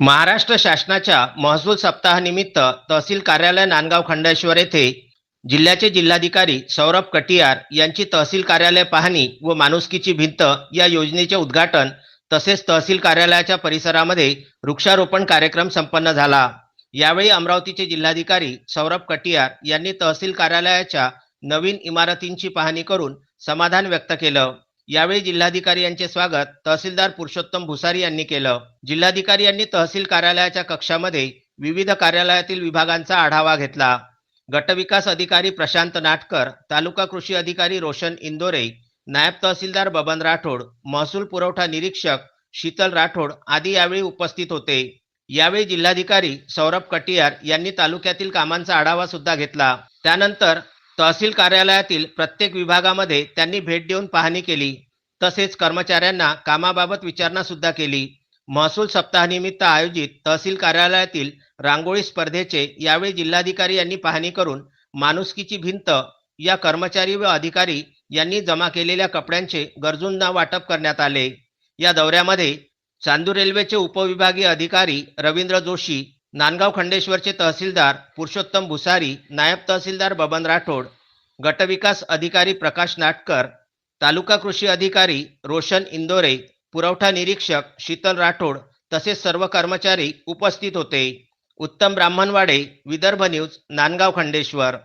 महाराष्ट्र शासनाच्या महसूल सप्ताहानिमित्त तहसील कार्यालय नांदगाव खंडेश्वर येथे जिल्ह्याचे जिल्हाधिकारी सौरभ कटियार यांची तहसील कार्यालय पाहणी व माणुसकीची भिंत या योजनेचे उद्घाटन तसेच तहसील कार्यालयाच्या परिसरामध्ये वृक्षारोपण कार्यक्रम संपन्न झाला. यावेळी अमरावतीचे जिल्हाधिकारी सौरभ कटियार यांनी तहसील कार्यालयाच्या नवीन इमारतींची पाहणी करून समाधान व्यक्त केलं. यावेळी जिल्हाधिकारी यांचे स्वागत तहसीलदार पुरुषोत्तम भुसारी यांनी केलं. जिल्हाधिकारी यांनी तहसील कार्यालयाच्या कक्षामध्ये विविध कार्यालयातील विभागांचा आढावा घेतला. गटविकास अधिकारी प्रशांत नाटकर तालुका कृषी अधिकारी रोशन इंदोरे नायब तहसीलदार बबन राठोड महसूल पुरवठा निरीक्षक शीतल राठोड आदी यावेळी उपस्थित होते. यावेळी जिल्हाधिकारी सौरभ कटियार यांनी तालुक्यातील कामांचा आढावा सुद्धा घेतला. त्यानंतर तहसील कार्यालयातील प्रत्येक विभागामध्ये त्यांनी भेट देऊन पाहणी केली. तसेच कर्मचाऱ्यांना कामाबाबत विचारणा सुद्धा केली. महसूल सप्ताहानिमित्त आयोजित तहसील कार्यालयातील रांगोळी स्पर्धेचे यावेळी जिल्हाधिकारी यांनी पाहणी करून माणुसकीची भिंत या कर्मचारी व अधिकारी यांनी जमा केलेल्या कपड्यांचे गरजूंना वाटप करण्यात आले. या दौऱ्यामध्ये चांदूर रेल्वेचे उपविभागीय अधिकारी रवींद्र जोशी नांदगाव खंडेश्वरचे तहसीलदार पुरुषोत्तम भुसारी नायब तहसीलदार बबन राठोड गटविकास अधिकारी प्रकाश नाटकर तालुका कृषी अधिकारी रोशन इंदोरे पुरवठा निरीक्षक शीतल राठोड तसेच सर्व कर्मचारी उपस्थित होते. उत्तम ब्राह्मणवाडे विदर्भ न्यूज नांदगाव खंडेश्वर.